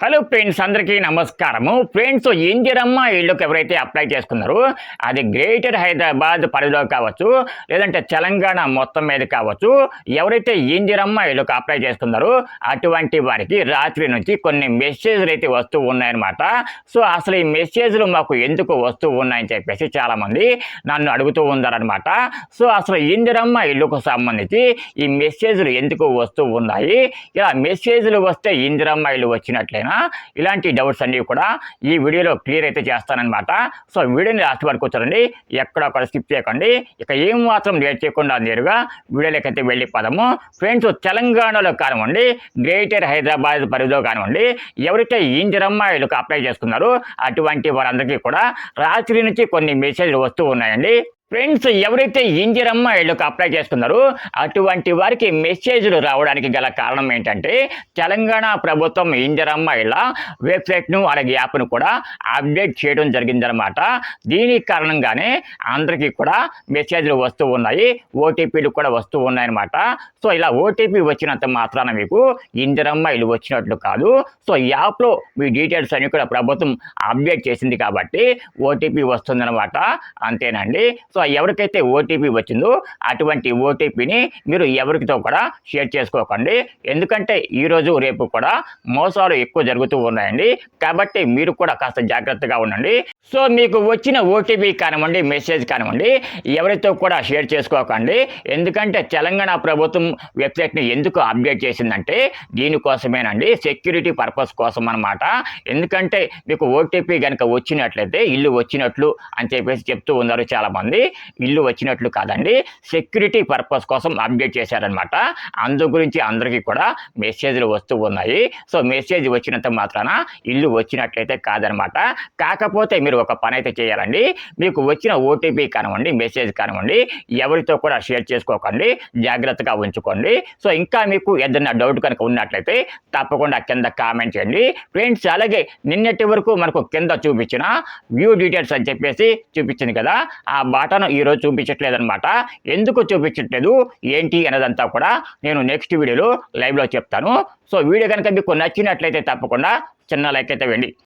Hello friends అందరికీ నమస్కారము. Friends Indiramma ఇళ్ళకి ఎవరైతే అప్లై చేసుకున్నారో అది గ్రేటర్ హైదరాబాద్ పరిధిలో కావచ్చు లేదంటే తెలంగాణ మొత్తం మీద కావచ్చు ఎవరైతే ఇందిరమ్మ ఇళ్ళకి అప్లై చేసుకున్నారో అటువంటి వారికి రాత్రి నుంచి కొన్ని మెసేజ్లు అయితే వస్తూ ఉన్నాయన్నమాట. సో అసలు ఈ మెసేజ్లు మాకు ఎందుకు వస్తూ ఉన్నాయని చెప్పేసి చాలామంది నన్ను అడుగుతూ ఉన్నారనమాట సో అసలు ఇందిరమ్మ ఇళ్ళకు సంబంధించి ఈ మెసేజ్లు ఎందుకు వస్తూ ఉన్నాయి? ఇలా మెసేజ్లు వస్తే ఇందిరమ్మ ఇల్లు వచ్చినట్లయినా ఇలాంటి డౌట్స్ అన్నీ కూడా ఈ వీడియోలో క్లియర్ అయితే చేస్తానన్నమాట. సో వీడియోని లాస్ట్ వరకు చూడండి. ఎక్కడ అక్కడ స్కిప్ చేయకండి. ఇక ఏం మాత్రం లేట్ చేయకుండా నేరుగా వీడియోలోకి అయితే వెళ్ళి పదము. ఫ్రెండ్స్ తెలంగాణలో కానివ్వండి గ్రేటర్ హైదరాబాద్ పరిధిలో కానివ్వండి ఎవరైతే ఇంజరమ్మాయిలకు అప్లై చేసుకున్నారో అటువంటి వారందరికీ కూడా రాత్రి నుంచి కొన్ని మెసేజ్లు వస్తూ ఉన్నాయండి. ఫ్రెండ్స్ ఎవరైతే ఇందిరమ్మ ఇళ్ళకి అప్లై చేసుకున్నారో అటువంటి వారికి మెసేజ్లు రావడానికి గల కారణం ఏంటంటే తెలంగాణ ప్రభుత్వం ఇందిరమ్మ ఇళ్ళ వెబ్సైట్ను అలాగే యాప్ను కూడా అప్డేట్ చేయడం జరిగిందనమాట దీనికి కారణంగానే అందరికీ కూడా మెసేజ్లు వస్తూ ఉన్నాయి ఓటీపీలు కూడా వస్తూ ఉన్నాయన్నమాట. సో ఇలా ఓటీపీ వచ్చినంత మాత్రాన మీకు ఇందిరమ్మ ఇల్లు వచ్చినట్లు కాదు. సో యాప్లో మీ డీటెయిల్స్ అన్ని కూడా ప్రభుత్వం అప్డేట్ చేసింది కాబట్టి ఓటీపీ వస్తుందన్నమాట. అంతేనండి. సో ఎవరికైతే ఓటీపీ వచ్చిందో అటువంటి ఓటీపీని మీరు ఎవరితో కూడా షేర్ చేసుకోకండి. ఎందుకంటే ఈరోజు రేపు కూడా మోసాలు ఎక్కువ జరుగుతూ ఉన్నాయండి. కాబట్టి మీరు కూడా కాస్త జాగ్రత్తగా ఉండండి. సో మీకు వచ్చిన ఓటీపీ కానివ్వండి మెసేజ్ కానివ్వండి ఎవరితో కూడా షేర్ చేసుకోకండి. ఎందుకంటే తెలంగాణ ప్రభుత్వం వెబ్సైట్ని ఎందుకు అప్డేట్ చేసిందంటే దీనికోసమేనండి. సెక్యూరిటీ పర్పస్ కోసం అనమాట ఎందుకంటే మీకు ఓటీపీ కనుక వచ్చినట్లయితే ఇల్లు వచ్చినట్లు అని చెప్పేసి చెప్తూ ఉన్నారు చాలామంది. ఇల్లు వచ్చినట్లు కాదండి. సెక్యూరిటీ పర్పస్ కోసం అప్డేట్ చేశారనమాట అందు గురించి అందరికీ కూడా మెసేజ్లు వస్తూ ఉన్నాయి. సో మెసేజ్ వచ్చినంత మాత్రాన ఇల్లు వచ్చినట్లయితే కాదనమాట కాకపోతే మీరు ఒక పని అయితే చేయాలండి. మీకు వచ్చిన ఓటీపీ కానివ్వండి మెసేజ్ కానివ్వండి ఎవరితో కూడా షేర్ చేసుకోకండి. జాగ్రత్తగా ఉంచుకోండి. సో ఇంకా మీకు ఏదైనా డౌట్ కనుక ఉన్నట్లయితే తప్పకుండా కింద కామెంట్ చేయండి. ఫ్రెండ్స్ అలాగే నిన్నటి వరకు మనకు కింద చూపించిన వ్యూ డీటెయిల్స్ అని చెప్పేసి చూపించింది కదా. ఆ బాట బాటను ఈరోజు చూపించట్లేదు అనమాట ఎందుకు చూపించట్లేదు? ఏంటి అన్నదంతా కూడా నేను నెక్స్ట్ వీడియోలో లైవ్లో చెప్తాను. సో వీడియో కనుక మీకు నచ్చినట్లయితే తప్పకుండా చిన్న లైక్ అయితే వెండి